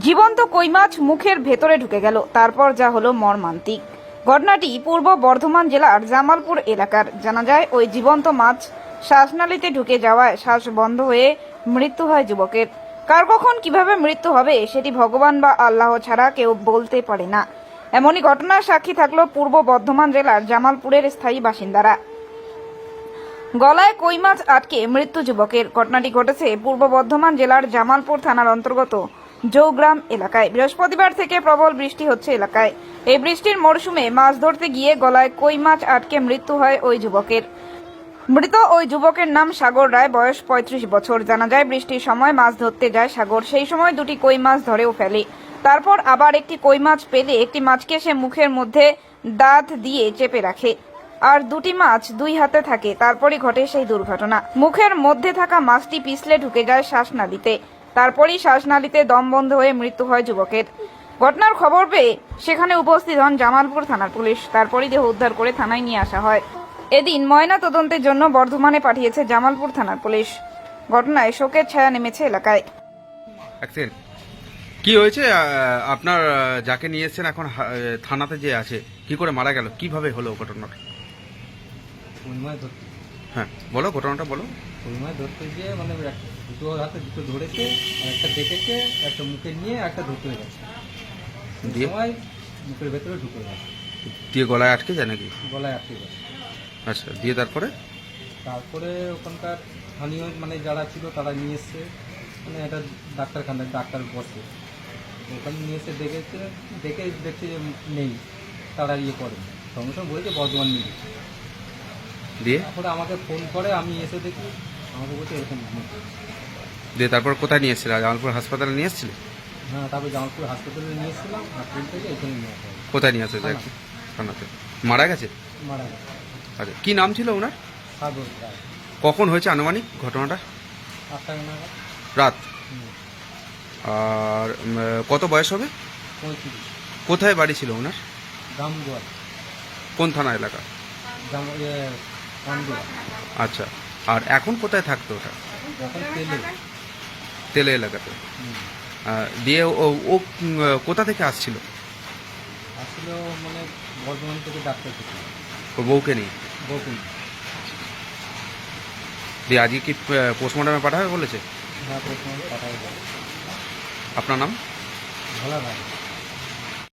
জীবন্ত কই মাছ মুখের ভেতরে ঢুকে গেল। তারপর যা হলো মর্মান্তিক। ঘটনাটি পূর্ব বর্ধমান জেলার জামালপুর এলাকার। জানা যায়, ওই জীবন্ত মাছ শ্বাসনালীতে ঢুকে যাওয়ায় শ্বাস বন্ধ হয়ে মৃত্যু হয় যুবকের। কার কখন কীভাবে মৃত্যু হবে, সেটি ভগবান বা আল্লাহ ছাড়া কেউ বলতে পারে না। এমনই ঘটনার সাক্ষী থাকল পূর্ব বর্ধমান জেলার জামালপুরের স্থায়ী বাসিন্দারা। গলায় কই মাছ আটকে মৃত্যু যুবকের। ঘটনাটি ঘটেছে পূর্ব বর্ধমান জেলার জামালপুর থানার অন্তর্গত জৌগ্রাম এলাকায়। বৃহস্পতিবার থেকে প্রবল বৃষ্টি হচ্ছে এলাকায়। এই বৃষ্টির মরশুমে মাছ ধরতে গিয়ে গলায় কই মাছ আটকে মৃত্যু হয় ওই যুবকের। মৃত ওই যুবকের নাম সাগর রায়, বয়স পঁয়ত্রিশ বছর। জানা যায়, বৃষ্টির সময় মাছ ধরতে যায় সাগর। সেই সময় দুটি কই মাছ ধরেও ফেলে। তারপর আবার একটি কই মাছ পেলে একটি মাছকে সে মুখের মধ্যে দাঁত দিয়ে চেপে রাখে। আর দুটি মাছ দুই হাতে থাকে। তারপরই ঘটে সেই দুর্ঘটনা। মুখের মধ্যে থাকা মাছটি পিছলে ঢুকে যায় শ্বাসনালীতে। তারপরই শ্বাসনালীতে দম বন্ধ হয়ে মৃত্যু হয় যুবকের। ঘটনার খবর পেয়ে সেখানে উপস্থিত হন জামালপুর থানার পুলিশ। তারপরই দেহ উদ্ধার করে থানায় নিয়ে আসা হয়। এদিন ময়না তদন্তের জন্য বর্ধমানে পাঠিয়েছে জামালপুর থানার পুলিশ। ঘটনায় শোকের ছায়া নেমেছে এলাকায়। কি হয়েছে? আপনার যাকে নিয়ে এসেছেন এখন থানাতে যে আছে কি করে মারা গেল? কীভাবে হলো ঘটনাটা? হ্যাঁ বলো ঘটনাটা বলো। মাছ ধরতে গিয়ে মানে দুটো হাতে দুটো ধরেছে একটা দেখেছে একটা মুখে নিয়ে একটা ধরতে গেছে। দিয়ে? সময় মুখের ভেতরে ঢুকে গেছে। দিয়ে গলায় আটকে যায় নাকি? গলায় আটকে গেছে। আচ্ছা দিয়ে তারপরে? তারপরে ওখানকার স্থানীয় মানে যারা ছিল তারা নিয়ে এসছে। মানে একটা ডাক্তারখানায় ডাক্তার বসে। ওখানে নিয়ে এসে দেখেছে দেখে দেখছে যে নেই তারা ইয়ে করে সঙ্গে সঙ্গে বলেছে বর্ধমান নিয়ে। দিয়ে? তারপরে আমাকে ফোন করে আমি এসে দেখি আমাকে বলছে এরকম দিয়ে তারপর কোথায় নিয়ে এসেছিল? জামালপুর হাসপাতালে নিয়ে এসেছিলে? হ্যাঁ তারপরে জামালপুর হাসপাতালে নিয়ে এসেছিলাম হাসপাতাল থেকে এখানে নিয়ে আসা হয়েছে। কোথায় নিয়ে থানা। থানাতে। মারা গেছে? মারা গেছে। আচ্ছা কি নাম ছিল ওনার? সাগর রায়। কখন হয়েছে আনুমানিক ঘটনাটা? আটটা নাগাদ রাত। হুম, আর উম, কত বয়স হবে? পঁয়ত্রিশ। কোথায় বাড়ি ছিল ওনার? কোন থানা এলাকা? গাম আচ্ছা আর এখন কোথায় থাকতো ওটা? তেলে এলাকাতে। দিয়ে ও ও কোথা থেকে আসছিল? আসলে মানে বর্ধমান থেকে ডাক্তার থেকে। ওর বউকে নিয়ে? বকুল দিয়ে আজকে কি পোস্টমর্টমে পাঠাবে বলেছে? হ্যাঁ আপনার নাম? ভালো ভাই